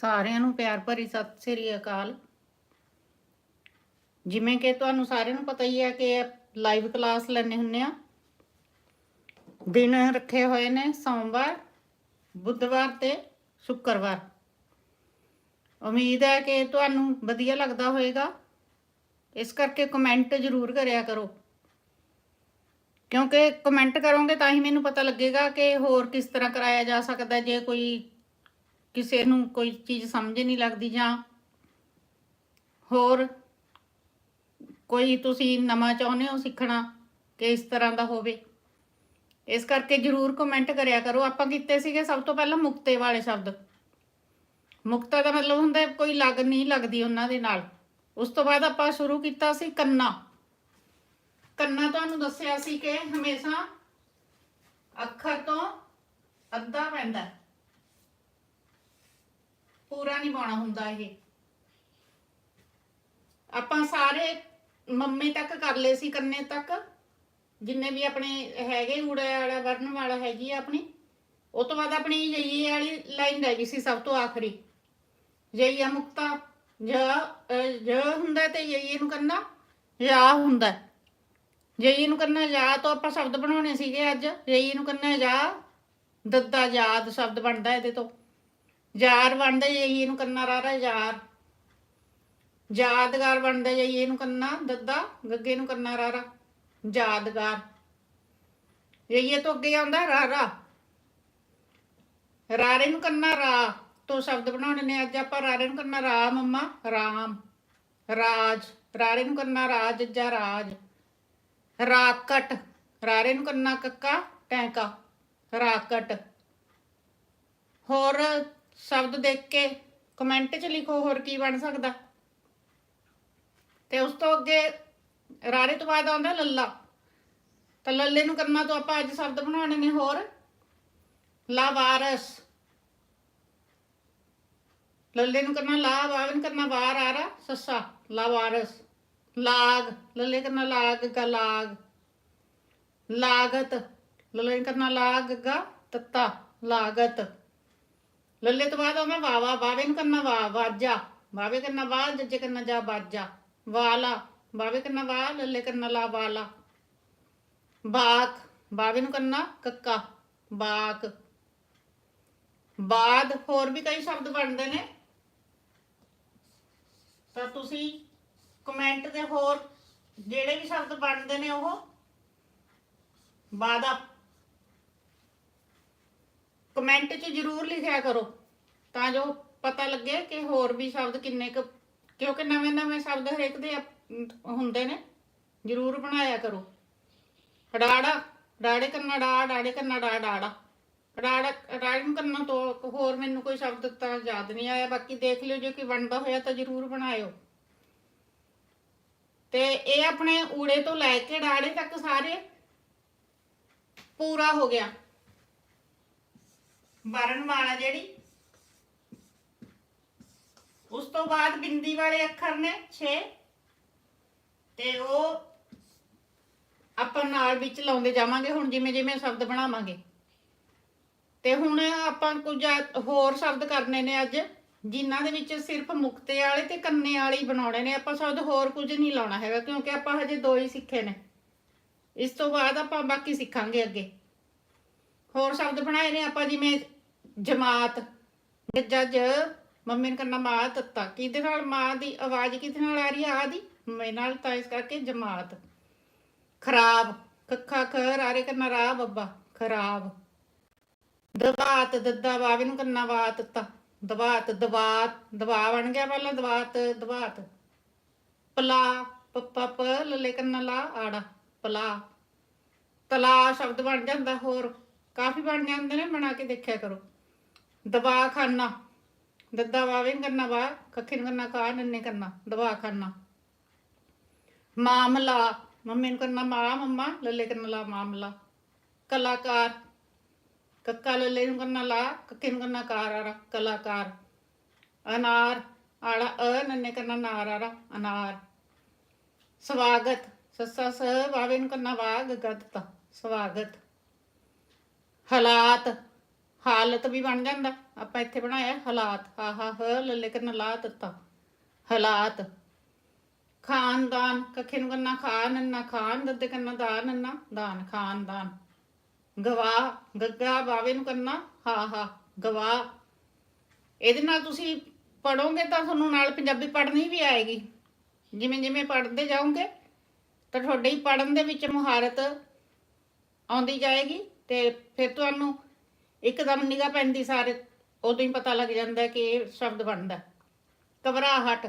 ਸਾਰਿਆਂ ਨੂੰ ਪਿਆਰ ਭਰੀ ਸਤਿ ਸ੍ਰੀ ਅਕਾਲ। ਜਿਵੇਂ ਕਿ ਤੁਹਾਨੂੰ ਸਾਰਿਆਂ ਨੂੰ ਪਤਾ ਹੀ ਹੈ ਕਿ ਲਾਈਵ ਕਲਾਸ ਲੈਣੇ ਹੁੰਨੇ ਆ। ਦਿਨ ਰੱਖੇ ਹੋਏ ਨੇ ਸੋਮਵਾਰ, ਬੁੱਧਵਾਰ ਤੇ ਸ਼ੁੱਕਰਵਾਰ। ਉਮੀਦ ਹੈ ਕਿ ਤੁਹਾਨੂੰ ਵਧੀਆ ਲੱਗਦਾ ਹੋਵੇਗਾ ਇਸ ਕਰਕੇ ਕਮੈਂਟ ਜ਼ਰੂਰ ਕਰਿਆ ਕਰੋ। ਕਿਉਂਕਿ ਕਮੈਂਟ ਕਰੋਗੇ ਤਾਂ ਹੀ ਮੈਨੂੰ ਪਤਾ ਲੱਗੇਗਾ ਕਿ ਹੋਰ ਕਿਸ ਤਰ੍ਹਾਂ ਕਰਾਇਆ ਜਾ ਸਕਦਾ ਜੇ ਕੋਈ ਕਿਸੇ ਨੂੰ ਕੋਈ ਚੀਜ਼ ਸਮਝ ਨਹੀਂ ਲੱਗਦੀ ਜਾਂ ਹੋਰ ਕੋਈ ਤੁਸੀਂ ਨਵਾਂ ਚਾਹੁੰਦੇ ਹੋ ਸਿੱਖਣਾ ਕਿ ਇਸ ਤਰ੍ਹਾਂ ਦਾ ਹੋਵੇ। ਇਸ ਕਰਕੇ ਜਰੂਰ ਕਮੈਂਟ ਕਰਿਆ ਕਰੋ। ਆਪਾਂ ਕੀਤੇ ਸੀਗੇ ਸਭ ਤੋਂ ਪਹਿਲਾਂ ਮੁਕਤੇ ਵਾਲੇ ਸ਼ਬਦ। ਮੁਕਤਾ ਦਾ ਮਤਲਬ ਹੁੰਦਾ ਕੋਈ ਲੱਗ ਨਹੀਂ ਲੱਗਦੀ ਉਹਨਾਂ ਦੇ ਨਾਲ। ਉਸ ਤੋਂ ਬਾਅਦ ਆਪਾਂ ਸ਼ੁਰੂ ਕੀਤਾ ਸੀ ਕੰਨਾ। ਕੰਨਾ ਤੁਹਾਨੂੰ ਦੱਸਿਆ ਸੀ ਕਿ ਹਮੇਸ਼ਾ ਅੱਖਰ ਤੋਂ ਅੱਧਾ ਪੈਂਦਾ। ਹੈ। ਹੁੰਦਾ ਇਹ। ਆਪਾਂ ਸਾਰੇ ਮੰਮੀ ਤੱਕ ਕਰ ਲਏ ਸੀ, ਕੰਨੇ ਤੱਕ। ਜਿੰਨੇ ਵੀ ਆਪਣੇ ਹੈਗੇ, ਊੜੇ ਵਾਲਾ, ਵਰਨ ਵਾਲਾ ਹੈਗੀ ਆ ਆਪਣੀ, ਉਹ ਤੋਂ ਬਾਅਦ ਆਪਣੀ ਜਈ ਵਾਲੀ ਲਾਈਨ ਰਹਿ ਗਈ ਸੀ ਸਭ ਤੋਂ ਆਖਰੀ। ਜਈ ਮੁਕਤਾ, ਜ ਜ ਹੁੰਦਾ ਤੇ ਜਈਏ ਨੂੰ ਕਰਨਾ ਯਾ ਹੁੰਦਾ। ਜਈਏ ਨੂੰ ਕਰਨਾ, ਜਾ ਤੋਂ ਆਪਾਂ ਸ਼ਬਦ ਬਣਾਉਣੇ ਸੀਗੇ ਅੱਜ। ਜਈਏ ਨੂੰ ਕਰਨਾ, ਜਾ, ਦੱਦਾ, ਯਾਦ ਸ਼ਬਦ ਬਣਦਾ ਇਹਦੇ ਤੋਂ। ਯਾਰ ਬਣਦੇ ਜਈ ਨੂੰ ਕਰਨਾ ਰਾਰਾ ਯਾਰ। ਯਾਦਗਾਰ ਬਣਦਾ ਜਈ ਨੂੰ ਕਰਨਾ ਦੱਦਾ, ਗੱਗੇ ਨੂੰ ਕਰਨਾ ਰਾਰਾ ਯਾਦਗਾਰ। ਜਈਏ ਤੋਂ ਅੱਗੇ ਆਉਂਦਾ ਰਾਰਾ ਰਾਰੇ ਨੂੰ ਕਰਨਾ ਰਾ ਤੋਂ ਸ਼ਬਦ ਬਣਾਉਣੇ ਨੇ ਅੱਜ ਆਪਾਂ, ਰਾਰੇ ਨੂੰ ਕਰਨਾ ਰਾ ਮੰਮਾ, ਰਾਮ। ਰਾਜ। ਰਾਰੇ ਨੂੰ ਕਰਨਾ ਰਾਜ ਜਾਂ ਰਾਜ। ਰਾਕਟ। ਰਾਰੇ ਨੂੰ ਕਰਨਾ ਕੱਕਾ, ਟੈਂਕਾ। ਰਾਕਟ। ਹੋਰ ਸ਼ਬਦ ਦੇਖ ਕੇ ਕਮੈਂਟ 'ਚ ਲਿਖੋ ਹੋਰ ਕੀ ਬਣ ਸਕਦਾ। ਤੇ ਉਸ ਤੋਂ ਅੱਗੇ ਰਾਰੇ ਤੋਂ ਬਾਅਦ ਆਉਂਦਾ ਲੱਲਾ। ਤਾਂ ਲੱਲੇ ਨੂੰ ਕਰਨਾ ਤੋਂ ਆਪਾਂ ਅੱਜ ਸ਼ਬਦ ਬਣਾਉਣੇ ਨੇ ਹੋਰ। ਲਾਵਾਰਸ। ਲੱਲੇ ਨੂੰ ਕਰਨਾ ਲਾ, ਵਾਵਨ ਨੂੰ ਕਰਨਾ ਵਾਰ, ਆਰਾ, ਸੱਸਾ। ਲਾਵਾਰਸ। ਲਾਗ। ਲੱਲੇ ਕਰਨਾ ਲਾਗ, ਗਾ, ਲਾਗ। ਲਾਗਤ। ਲੱਲੇ ਨੂੰ ਕਰਨਾ ਲਾਗ, ਗਾ, ਤੱਤਾ। ਲਾਗਤ। ਲੱਲੇ ਤੋਂ ਬਾਅਦ ਆਉਂਦਾ ਵਾਵਾ ਵਾਵੇ ਨੂੰ ਕਰਨਾ ਵਾ ਵਾਜਾ। ਵਾਵੇ ਕਰਨਾ ਵਾ ਜੱਜੇ ਕਰਨਾ ਜਾ, ਬਾਜਾ। ਵਾਲਾ ਵਾਵੇ ਕਰਨਾ ਵਾ ਲੱਲੇ ਕਰਨਾ ਲਾ, ਵਾਲਾ। ਬਾਕ ਬਾਵੇ ਨੂੰ ਕਰਨਾ ਕੱਕਾ। ਬਾਕ। ਬਾਦ ਹੋਰ ਵੀ ਕਈ ਸ਼ਬਦ ਬਣਦੇ ਨੇ। ਤਾਂ ਤੁਸੀਂ ਕਮੈਂਟ ਦੇ ਹੋਰ ਜਿਹੜੇ ਵੀ ਸ਼ਬਦ ਬਣਦੇ ਨੇ ਉਹ। ਬਾਦਾ ਕਮੈਂਟ 'ਚ ਜਰੂਰ ਲਿਖਿਆ ਕਰੋ, ਤਾਂ ਜੋ ਪਤਾ ਲੱਗੇ ਕਿ ਹੋਰ ਵੀ ਸ਼ਬਦ ਕਿੰਨੇ ਕੁ, ਕਿਉਂਕਿ ਨਵੇਂ ਨਵੇਂ ਸ਼ਬਦ ਹਰੇਕ ਦੇ ਹੁੰਦੇ ਨੇ, ਜਰੂਰ ਬਣਾਇਆ ਕਰੋ। ਡਾੜਾ ਡਾੜੇ ਕਰਨਾ ਡਾ, ਡਾੜੇ ਕਰਨਾ ਡਾ, ਡਾੜਾ। ਡਾੜਾ ਡਾੜਨ ਕਰਨਾ ਤੋਂ ਹੋਰ ਮੈਨੂੰ ਕੋਈ ਸ਼ਬਦ ਤਾਂ ਯਾਦ ਨਹੀਂ ਆਇਆ, ਬਾਕੀ ਦੇਖ ਲਿਓ ਜੇ ਕੋਈ ਬਣਦਾ ਹੋਇਆ ਤਾਂ ਜਰੂਰ ਬਣਾਇਓ। ਤੇ ਇਹ ਆਪਣੇ ਊੜੇ ਤੋਂ ਲੈ ਕੇ ਡਾੜੇ ਤੱਕ ਸਾਰੇ ਪੂਰਾ ਹੋ ਗਿਆ। ਵਰਨ ਵਾਲਾ ਜਿਹੜੀ। ਉਸ ਤੋਂ ਬਾਅਦ ਬਿੰਦੀ ਵਾਲੇ ਅੱਖਰ ਨੇ 6 ਤੇ ਉਹ ਆਪਾਂ ਨਾਲ ਵਿੱਚ ਲਾਉਂਦੇ ਜਾਵਾਂਗੇ, ਹੁਣ ਜਿਵੇਂ ਜਿਵੇਂ ਸ਼ਬਦ ਬਣਾਵਾਂਗੇ। ਤੇ ਹੁਣ ਆਪਾਂ ਕੁਝ ਹੋਰ ਸ਼ਬਦ ਕਰਨੇ ਨੇ ਅੱਜ, ਜਿਨ੍ਹਾਂ ਦੇ ਵਿੱਚ ਸਿਰਫ ਮੁਕਤੇ ਵਾਲੇ ਤੇ ਕੰਨੇ ਵਾਲੇ ਹੀ ਬਣਾਉਣੇ ਨੇ। ਆਪਾਂ ਸ਼ਬਦ ਹੋਰ ਕੁਝ ਨਹੀਂ ਲਾਉਣਾ ਹੈਗਾ, ਕਿਉਂਕਿ ਆਪਾਂ ਹਜੇ ਦੋ ਹੀ ਸਿੱਖੇ ਨੇ। ਇਸ ਤੋਂ ਬਾਅਦ ਆਪਾਂ ਬਾਕੀ ਸਿੱਖਾਂਗੇ ਅੱਗੇ। ਹੋਰ ਸ਼ਬਦ ਬਣਾਏ ਨੇ ਆਪਾਂ ਜਿਵੇਂ ਜਮਾਤ। ਜੱਜ, ਮੰਮੀ ਨੇ ਕਰਨਾ ਮਾਂ ਤੱਤਾ। ਕਿਹਦੇ ਨਾਲ? ਮਾਂ ਦੀ ਆਵਾਜ਼ ਕਿਹਦੇ ਨਾਲ ਆ ਰਹੀ ਆ? ਦੀ ਮੈਂ ਨਾਲ, ਤਾਂ ਇਸ ਕਰਕੇ ਜਮਾਤ। ਖਰਾਬ। ਕੱਖਾ ਖਰ, ਆਰੇ ਕਰਨਾ ਰਾ ਬੱਬਾ। ਖਰਾਬ। ਦਵਾਤ, ਦੱਦਾ ਵਾਵੇ ਨੂੰ ਕਰਨਾ ਵਾ ਤੱਤਾ। ਦਵਾਤ ਦਵਾਤ। ਦਵਾ ਬਣ ਗਿਆ ਪਹਿਲਾਂ, ਦਵਾਤ ਦਵਾਤ। ਪਲਾ, ਪੱਪਾ, ਪ, ਲੱਲੇ ਕਰਨਾ ਲਾ, ਆੜਾ। ਪਲਾ। ਤਲਾ ਸ਼ਬਦ ਬਣ ਜਾਂਦਾ ਹੋਰ। ਕਾਫੀ ਬਣ ਜਾਂਦੇ ਨੇ, ਬਣਾ ਕੇ ਦੇਖਿਆ ਕਰੋ। ਦਵਾਖਾਨਾ ਦੱਦਾ ਵਾਵੇ ਨੂੰ ਕਰਨਾ ਵਾ ਕੱਖੇ ਨੂੰ ਕਰਨਾ ਕਾ ਨੰਨੇ ਕਰਨਾ ਦਵਾਖਾਨਾ ਮਾਮਲਾ, ਮੰਮੀ ਨੂੰ ਕਰਨਾ ਮਾ ਮੰਮਾ, ਲੱਲੇ ਕਰਨਾ ਲਾ ਮਾਮਲਾ। ਕਲਾਕਾਰ, ਕੱਕਾ ਲੱਲੇ ਨੂੰ ਕਰਨਾ ਲਾ ਕੱਕੇ ਨੂੰ ਕਰਨਾ ਕਾਰ ਆਰਾ ਕਲਾਕਾਰ। ਅਨਾਰ, ਆੜਾ, ਅ, ਨੰਨੇ ਕਰਨਾ ਨਾਰ ਆਰਾ ਅਨਾਰ। ਸਵਾਗਤ, ਸੱਸਾ, ਸ, ਵਾਵੇ ਨੂੰ ਕਰਨਾ ਵਾਗ ਗੱਦਤਾ ਸਵਾਗਤ। ਹਾਲਾਤ, ਹਾਲਤ ਵੀ ਬਣ ਜਾਂਦਾ। ਆਪਾਂ ਇੱਥੇ ਬਣਾਇਆ ਹਾਲਾਤ। ਹਾ ਹਾ ਹ ਲੱਲੇ ਕਰਨਾ ਲਾ ਤੱਤਾ ਹਾਲਾਤ। ਖਾਨਦਾਨ ਕੱਖੇ ਨੂੰ ਕਰਨਾ ਖਾਨ ਨੰਨਾ ਖਾਨ ਦੱਦੇ ਕਰਨਾ ਦਾਨ ਨੰਨਾ, ਦਾਨ, ਖਾਨਦਾਨ। ਗਵਾਹ, ਗੱਗਾ ਬਾਵੇ ਨੂੰ ਕਰਨਾ ਹਾ ਹਾ, ਗਵਾਹ। ਇਹਦੇ ਨਾਲ ਤੁਸੀਂ ਪੜੋਗੇ ਤਾਂ ਤੁਹਾਨੂੰ ਨਾਲ ਪੰਜਾਬੀ ਪੜ੍ਹਨੀ ਵੀ ਆਏਗੀ। ਜਿਵੇਂ ਜਿਵੇਂ ਪੜ੍ਹਦੇ ਜਾਓਗੇ, ਤਾਂ ਤੁਹਾਡੇ ਹੀ ਪੜਨ ਦੇ ਵਿੱਚ ਮੁਹਾਰਤ ਆਉਂਦੀ ਜਾਏਗੀ। ਤੇ ਫਿਰ ਤੁਹਾਨੂੰ ਇੱਕਦਮ ਨਿਗਾਹ ਪੈਂਦੀ ਸਾਰੇ, ਉਦੋਂ ਹੀ ਪਤਾ ਲੱਗ ਜਾਂਦਾ ਕਿ ਇਹ ਸ਼ਬਦ ਬਣਦਾ। ਘਬਰਾਹਟ।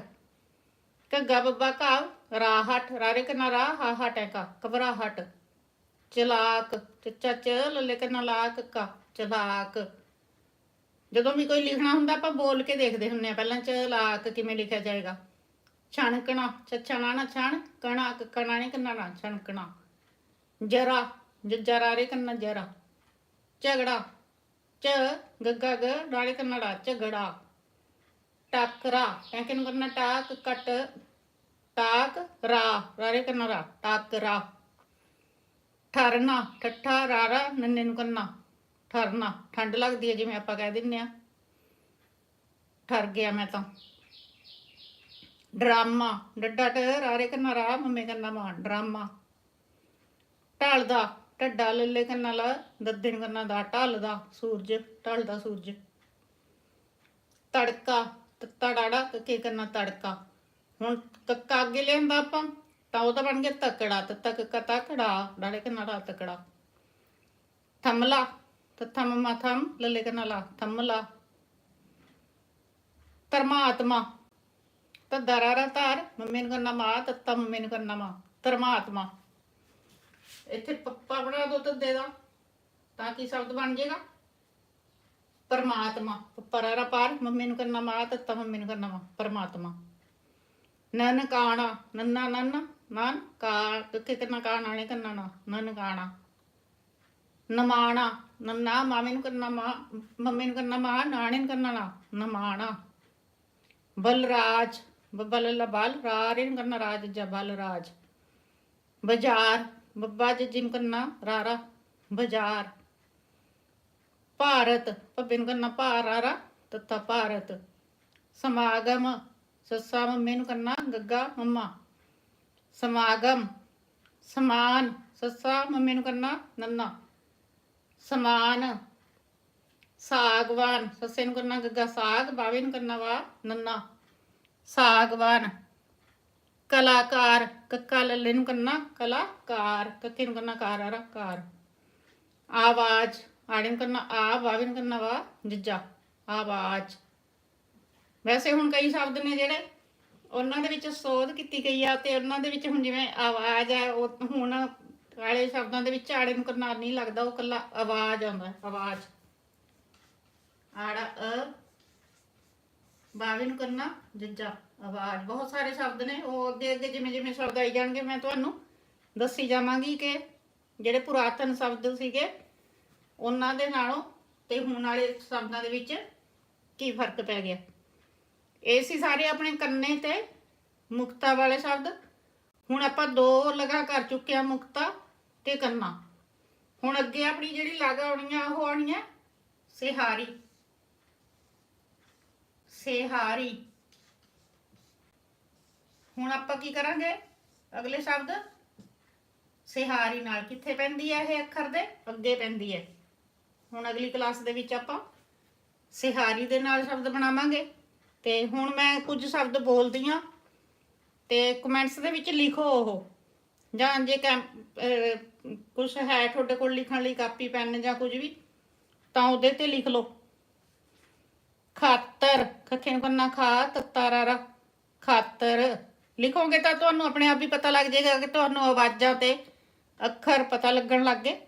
ਘੱਗਾ ਬੱਬਾ ਘਾਵ, ਰਾਹਟ। ਰਾਰੇ ਕਨਾ ਰਾ ਹਾ ਹਾ ਟੈਕਾ। ਘਬਰਾਹਟ। ਚਲਾਕ। ਚੱਚਾ ਚ ਲੱਲੇ ਕਨਾ ਲਾਕ ਕਾ। ਚਲਾਕ। ਜਦੋਂ ਵੀ ਕੋਈ ਲਿਖਣਾ ਹੁੰਦਾ, ਆਪਾਂ ਬੋਲ ਕੇ ਦੇਖਦੇ ਹੁੰਨੇ ਆ ਪਹਿਲਾਂ ਚਲਾਕ ਕਿਵੇਂ ਲਿਖਿਆ ਜਾਏਗਾ? ਛਣਕਣਾ। ਛਛਣਾ ਨਾ ਛਣ ਕਣਾ ਕਣਾ ਨਹੀਂ ਕੰਨਾ ਨਾ ਛਣਕਣਾ। ਜਰਾ। ਜਰਾ ਰੇ ਕੰਨਾ ਜਰਾ, ਝਗੜਾ, ਚ ਗੱਗਾ ਗ ਡਾਲੇ ਕੰਨਾ ੜਾ, ਝਗੜਾ। ਟਾਕਰਾ ਟੈਂਕੇ ਨੂੰ ਕਰਨਾ? ਟਾਕ, ਕਟ, ਟਾਕ, ਰਾ, ਰਾਰੇ ਕੰਨਾ ਰਾ ਟਾਕਰਾ। ਠਰਨਾ, ਠੱਠਾ, ਰਾਰਾ, ਨੰਨੇ ਨੂੰ ਕੰਨਾ। ਠਰਨਾ, ਠੰਡ ਲੱਗਦੀ ਹੈ ਜਿਵੇਂ ਆਪਾਂ ਕਹਿ ਦਿੰਨੇ ਆ। ਠਰ ਗਿਆ ਮੈਂ ਤਾਂ। ਡਰਾਮਾ, ਡੱਡਾ ਟ, ਰਾਰੇ ਕਰਨਾ ਰਾ ਮੰਮੇ ਕਰਨਾ ਮਾਂ, ਡਰਾਮਾ। ਢਾਲਦਾ ਢੱਡਾ ਲੱਲੇ ਕੰਨਾ ਲਾ, ਦੱਦੇ ਨੂੰ ਕੰਨਾ ਦਾ ਢਲਦਾ ਸੂਰਜ ਢਲਦਾ ਸੂਰਜ। ਤੜਕਾ, ਤੱਤਾ ਡਾੜਾ ਕੇ ਕੰਨਾ ਤੜਕਾ। ਹੁਣ ਕੱਕਾ ਅੱਗੇ ਲਿਆਂਦਾ ਆਪਾਂ, ਤਾਂ ਉਹ ਤਾਂ ਬਣ ਗਿਆ ਤਕੜਾ, ਤੱਤਾ ਕੱਕਾ ਤਕੜਾ, ਡਾੜੇ ਕੰਨਾ ੜਾ ਤਕੜਾ। ਥਮਲਾ ਤੱਥਾ ਮਮਾ ਥਮ ਲੱਲੇ ਕੰਨਾ ਲਾ ਥਮਲਾ ਧਰਮਾਤਮਾ ਤਾਂ ਦਰਾਰਾ ਧਾਰ, ਮੰਮੀ ਨੂੰ ਕਰਨਾ ਮਾ, ਤੱਤਾ ਮੰਮੀ ਨੂੰ ਕਰਨਾ ਮਾ। ਧਰਮਾਤਮਾ। ਇੱਥੇ ਪੱਪਾ ਬਣਾ ਦੋ ਦੇ ਦਾ, ਤਾਂ ਕੀ ਸ਼ਬਦ ਬਣ ਜਾਏਗਾ ਪਰਮਾਤਮਾ, ਪਰਾਰਾ ਪਾਰ, ਮੰਮੀ ਨੂੰ ਕਰਨਾ ਮਾ ਤੱਤਾ ਮੰਮੀ ਨੂੰ ਕਰਨਾ ਮਾ, ਪਰਮਾਤਮਾ। ਨਨ ਕਾਣਾ, ਨੰਨਾ ਨੰਨ ਨਨ ਕਾ, ਕਿੱਥੇ ਕਾਣਾ, ਨੇ ਕਰਨਾ ਨਾ, ਨਨ ਕਾਣਾ। ਨਮਾਣਾ, ਨੰਨਾ ਮਾਮੇ ਨੂੰ ਕਰਨਾ ਮਾ, ਮੰਮੀ ਨੂੰ ਕਰਨਾ ਮਾ, ਨਾਣੇ ਨੂੰ ਕਰਨਾ ਨਾ, ਨਮਾਣਾ। ਬਲਰਾਜ ਬੱਬਾ ਲੱਲਾ ਬਲ ਰਾਰੇ ਨੂੰ ਕਰਨਾ ਰਾਜ ਜਾ ਬਲਰਾਜ। ਬਾਜ਼ਾਰ ਬੱਬਾ ਜੀ ਜਿਮ ਕਰਨਾ, ਰਾਰਾ, ਬਾਜ਼ਾਰ। ਭਾਰਤ ਪੱਬੇ ਨੂੰ ਕਰਨਾ ਭਾਰਾਰਾ ਤੱਤਾ ਭਾਰਤ। ਸਮਾਗਮ, ਸੱਸਾ ਮੰਮੀ ਨੂੰ ਕਰਨਾ ਗੱਗਾ ਮੰਮਾ। ਸਮਾਗਮ, ਸਮਾਨ, ਸੱਸਾ ਮੰਮੀ ਨੂੰ ਕਰਨਾ ਨੰਨਾ। ਸਮਾਨ, ਸਾਗਵਾਨ, ਸੱਸੇ ਨੂੰ ਕਰਨਾ ਗੱਗਾ ਸਾਗ, ਬਾਵੇ ਨੂੰ ਕਰਨਾ ਵਾ ਨੰਨਾ। ਸਾਗਵਾਨ ਕਲਾਕਾਰ ਕੱਕਾ ਲੱਲੇ ਨੂੰ ਕਰਨਾ ਕਲਾਕਾਰ ਕੱਕੇ ਨੂੰ ਕਰਨਾ ਕਾਰ। ਆਰਾ ਕਾਰ ਆਵਾਜ਼ ਆੜੇ ਨੂੰ ਕਰਨਾ ਆ ਬਾਵੇ ਨੂੰ ਕਰਨਾ ਵਾ, ਜੱਜਾ। ਆਵਾਜ਼ ਵੈਸੇ ਹੁਣ ਕਈ ਸ਼ਬਦ ਨੇ ਜਿਹੜੇ ਉਹਨਾਂ ਦੇ ਵਿੱਚ ਸੋਧ ਕੀਤੀ ਗਈ ਆ ਤੇ ਉਹਨਾਂ ਦੇ ਵਿੱਚ ਹੁਣ ਜਿਵੇਂ ਆਵਾਜ਼ ਆ, ਉਹ ਹੁਣ ਵਾਲੇ ਸ਼ਬਦਾਂ ਦੇ ਵਿੱਚ ਆੜੇ ਨੂੰ ਕਰਨਾ ਨਹੀਂ ਲੱਗਦਾ, ਉਹ ਕੱਲਾ ਆਵਾਜ਼ ਆਉਂਦਾ ਆਵਾਜ਼ ਆੜਾ, ਅ ਬਾਵੇ ਨੂੰ ਕਰਨਾ ਜੱਜਾ। ਆਵਾਜ਼, ਬਹੁਤ ਸਾਰੇ ਸ਼ਬਦ ਨੇ, ਉਹ ਅੱਗੇ ਅੱਗੇ ਜਿਵੇਂ ਜਿਵੇਂ ਸ਼ਬਦ ਆਈ ਜਾਣਗੇ, ਮੈਂ ਤੁਹਾਨੂੰ ਦੱਸੀ ਜਾਵਾਂਗੀ ਕਿ ਜਿਹੜੇ ਪੁਰਾਤਨ ਸ਼ਬਦ ਸੀਗੇ, ਉਹਨਾਂ ਦੇ ਨਾਲੋਂ ਤੇ ਹੁਣ ਵਾਲੇ ਸ਼ਬਦਾਂ ਦੇ ਵਿੱਚ ਕੀ ਫ਼ਰਕ ਪੈ ਗਿਆ? ਇਹ ਸੀ ਸਾਰੇ ਆਪਣੇ ਕੰਨੇ ਤੇ ਮੁਕਤਾ ਵਾਲੇ ਸ਼ਬਦ। ਹੁਣ ਆਪਾਂ ਦੋ ਲਗਾ ਕਰ ਚੁੱਕੇ ਆ ਮੁਕਤਾ ਤੇ ਕੰਨਾ। ਹੁਣ ਅੱਗੇ ਆਪਣੀ ਜਿਹੜੀ ਲਾਗ ਆਉਣੀ ਆ ਉਹ ਆਉਣੀ ਆਉਣੀਆਂ ਸਿਹਾਰੀ। ਸਿਹਾਰੀ। ਹੁਣ ਆਪਾਂ ਕੀ ਕਰਾਂਗੇ? ਅਗਲੇ ਸ਼ਬਦ, ਸਿਹਾਰੀ ਨਾਲ ਕਿੱਥੇ ਪੈਂਦੀ ਹੈ ਇਹ ਅੱਖਰ ਦੇ? ਅੱਗੇ ਪੈਂਦੀ ਹੈ। ਹੁਣ ਅਗਲੀ ਕਲਾਸ ਦੇ ਵਿੱਚ ਆਪਾਂ ਸਿਹਾਰੀ ਦੇ ਨਾਲ ਸ਼ਬਦ ਬਣਾਵਾਂਗੇ। ਤੇ ਹੁਣ ਮੈਂ ਕੁਝ ਸ਼ਬਦ ਬੋਲਦੀ ਆ ਤੇ ਕਮੈਂਟਸ ਦੇ ਵਿੱਚ ਲਿਖੋ ਉਹ। ਜਾਂ ਜੇ ਕੁਝ ਹੈ ਤੁਹਾਡੇ ਕੋਲ ਲਿਖਣ ਲਈ ਕਾਪੀ, ਪੈਨ ਜਾਂ ਕੁਝ ਵੀ, ਤਾਂ ਉਹਦੇ ਤੇ ਲਿਖ ਲਓ। ਖਾਤਰ, ਖੱਖੇ ਨੂੰ ਕਰਨਾ ਖਾ ਤਤਾਰਾ ਖਾਤਰ। ਲਿਖੋਗੇ ਤਾਂ ਤੁਹਾਨੂੰ ਆਪਣੇ ਆਪ ਹੀ ਪਤਾ ਲੱਗ ਜਾਏਗਾ ਕਿ ਤੁਹਾਨੂੰ ਆਵਾਜ਼ਾਂ ਤੇ ਅੱਖਰ ਪਤਾ ਲੱਗਣ ਲੱਗ ਗਏ।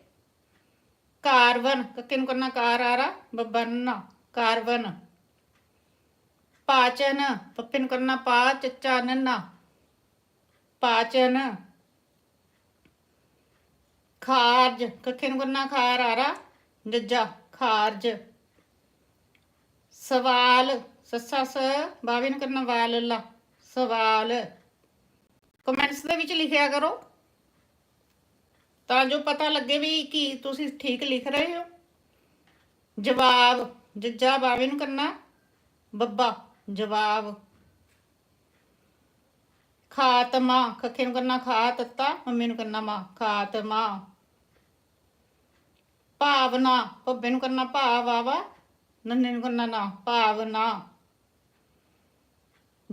ਕਾਰਬਨ ਕੱਕੇ ਨੂੰ ਕਰਨਾ ਕਾਰ ਆਰਾ ਬੱਬਨ ਕਾਰਬਨ ਪਾਚਨ, ਪੱਪੇ ਨੂੰ ਕਰਨਾ ਪਾ, ਚੱਚਾ ਨੰਨਾ। ਪਾਚਨ। ਖਾਰਜ ਕੱਕੇ ਨੂੰ ਕਰਨਾ ਖਾਰ ਆਰਾ, ਜੱਜਾ, ਖਾਰਜ। ਸਵਾਲ, ਸੱਸਾ ਸ, ਬਾਵੇ ਨੂੰ ਕਰਨਾ ਵਾਲ ਲਾ ਸਵਾਲ। ਕਮੈਂਟਸ ਦੇ ਵਿੱਚ ਲਿਖਿਆ ਕਰੋ। ਤਾਂ ਜੋ ਪਤਾ ਲੱਗੇ ਵੀ ਕੀ ਤੁਸੀਂ ਠੀਕ ਲਿਖ ਰਹੇ ਹੋ। ਜਵਾਬ, ਜੱਜਾ ਬਾਵੇ ਨੂੰ ਕਰਨਾ ਬੱਬਾ, ਜਵਾਬ। ਖਾਤਮਾ, ਖੱਖੇ ਨੂੰ ਕਰਨਾ ਖਾ ਤੱਤਾ, ਮੰਮੀ ਨੂੰ ਕਰਨਾ ਮਾਂ, ਖਾਤਮਾ। ਭਾਵਨਾ, ਭੱਬੇ ਨੂੰ ਕਰਨਾ ਭਾਵ ਆਵਾ ਨੰਨੇ ਨੂੰ ਕਰਨਾ ਨਾ, ਭਾਵਨਾ।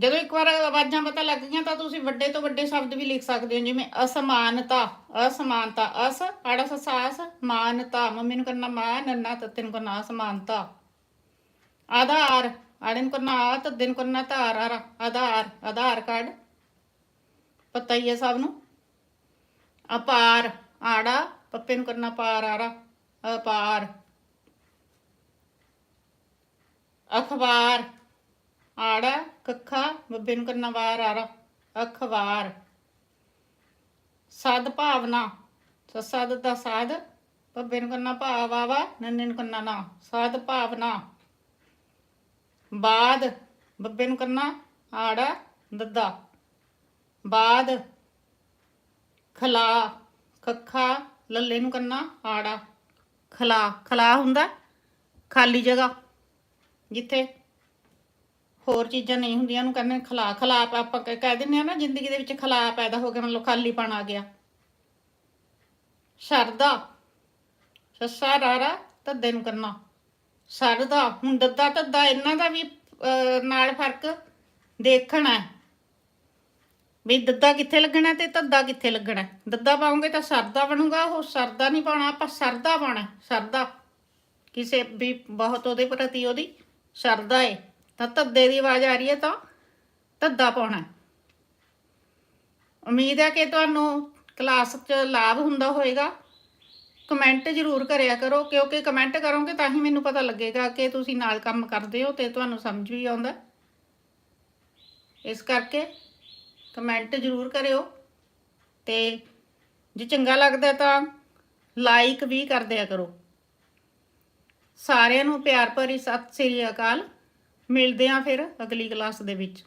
ਜਦੋਂ ਇੱਕ ਵਾਰ ਆਵਾਜ਼ਾਂ ਪਤਾ ਲੱਗ ਗਈਆਂ ਤਾਂ ਤੁਸੀਂ ਵੱਡੇ ਤੋਂ ਵੱਡੇ ਸ਼ਬਦ ਵੀ ਲਿਖ ਸਕਦੇ ਹੋ, ਜਿਵੇਂ ਅਸਮਾਨਤਾ ਅਸਮਾਨਤਾ, ਅਸ ਆੜਾ ਸਸਾਸ ਮਾਨਤਾ। ਮੰਮੀ ਨੂੰ ਕਰਨਾ ਮਾਂ ਨੰਨਾ ਤੱਤੇ ਨੂੰ ਕਰਨਾ ਅਸਮਾਨਤਾ। ਆਧਾਰ, ਆੜੇ ਨੂੰ ਕਰਨਾ ਆ ਤੱਦੇ ਨੂੰ ਕਰਨਾ ਧਾਰ, ਆਰਾ, ਆਧਾਰ ਆਧਾਰ ਕਾਰਡ। ਪਤਾ ਹੀ ਹੈ ਸਭ ਨੂੰ। ਅਪਾਰ, ਆੜਾ, ਪੱਪੇ ਨੂੰ ਕਰਨਾ ਪਾਰ, ਆਰਾ, ਅਪਾਰ। ਅਖਬਾਰ ਆੜਾ, ਕੱਖਾ, ਬੱਬੇ ਨੂੰ ਕਰਨਾ ਵਾਰ ਆਰਾ ਅਖਬਾਰ ਸਦ ਭਾਵਨਾ ਸਦ ਦਾ ਸਾਧ, ਬੱਬੇ ਨੂੰ ਕਰਨਾ ਭਾਵ ਆਵਾ ਨੰਨੇ ਨੂੰ ਕਰਨਾ ਨਾ, ਸਦ ਭਾਵਨਾ। ਬਾਦ, ਬੱਬੇ ਨੂੰ ਕਰਨਾ ਆੜਾ, ਦੱਦਾ। ਬਾਦ, ਖਲਾ ਖੱਖਾ ਲੱਲੇ ਨੂੰ ਕਰਨਾ ਆੜਾ। ਖਲਾ ਖਲਾ ਹੁੰਦਾ, ਖਾਲੀ ਜਗ੍ਹਾ, ਜਿੱਥੇ ਹੋਰ ਚੀਜ਼ਾਂ ਨਹੀਂ ਹੁੰਦੀਆਂ, ਉਹਨੂੰ ਕਹਿੰਦੇ ਖਲਾ ਖਲਾ ਆਪਾਂ ਕਹਿ ਦਿੰਦੇ ਆ ਨਾ, ਜ਼ਿੰਦਗੀ ਦੇ ਵਿੱਚ ਖਲਾ ਪੈਦਾ ਹੋ ਗਿਆ, ਮਤਲਬ ਖਾਲੀਪਣ ਆ ਗਿਆ। ਸ਼ਰਦਾ, ਸੱਸਾ, ਰਾਰਾ ਤੱਦੇ ਨੂੰ ਕਰਨਾ। ਸਰਦਾ ਹੁਣ ਦੱਦਾ ਧੱਦਾ, ਇਹਨਾਂ ਦਾ ਵੀ ਨਾਲ ਫ਼ਰਕ ਦੇਖਣਾ ਵੀ ਦੱਦਾ ਕਿੱਥੇ ਲੱਗਣਾ ਤੇ ਧੱਦਾ ਕਿੱਥੇ ਲੱਗਣਾ ਦੱਦਾ ਪਾਉਂਗੇ ਤਾਂ ਸਰਦਾ ਬਣੂਗਾ, ਉਹ ਸਰਦਾ ਨਹੀਂ ਪਾਉਣਾ, ਆਪਾਂ ਸਰਦਾ ਪਾਉਣਾ ਸਰਦਾ। ਕਿਸੇ ਵੀ ਬਹੁਤ ਉਹਦੇ ਪ੍ਰਤੀ ਉਹਦੀ ਸਰਦਾ ਏ। ਤਾਂ ਧੱਦੇ ਦੀ ਆਵਾਜ਼ ਆ ਰਹੀ ਹੈ ਤਾਂ ਧੱਦਾ ਪਾਉਣਾ ਉਮੀਦ ਹੈ ਕਿ ਤੁਹਾਨੂੰ ਕਲਾਸ 'ਚ ਲਾਭ ਹੁੰਦਾ ਹੋਵੇਗਾ। ਕਮੈਂਟ ਜ਼ਰੂਰ ਕਰਿਆ ਕਰੋ, ਕਿਉਂਕਿ ਕਮੈਂਟ ਕਰੋਗੇ ਤਾਂ ਹੀ ਮੈਨੂੰ ਪਤਾ ਲੱਗੇਗਾ ਕਿ ਤੁਸੀਂ ਨਾਲ ਕੰਮ ਕਰਦੇ ਹੋ ਤੇ ਤੁਹਾਨੂੰ ਸਮਝ ਵੀ ਆਉਂਦਾ ਇਸ ਕਰਕੇ ਕਮੈਂਟ ਜ਼ਰੂਰ ਕਰਿਓ ਤੇ ਜੇ ਚੰਗਾ ਲੱਗਦਾ ਤਾਂ ਲਾਈਕ ਵੀ ਕਰ ਦਿਆ ਕਰੋ। ਸਾਰਿਆਂ ਨੂੰ ਪਿਆਰ ਭਰੀ ਸਤਿ ਸ੍ਰੀ ਅਕਾਲ। ਮਿਲਦੇ ਹਾਂ ਫਿਰ ਅਗਲੀ ਕਲਾਸ ਦੇ ਵਿੱਚ।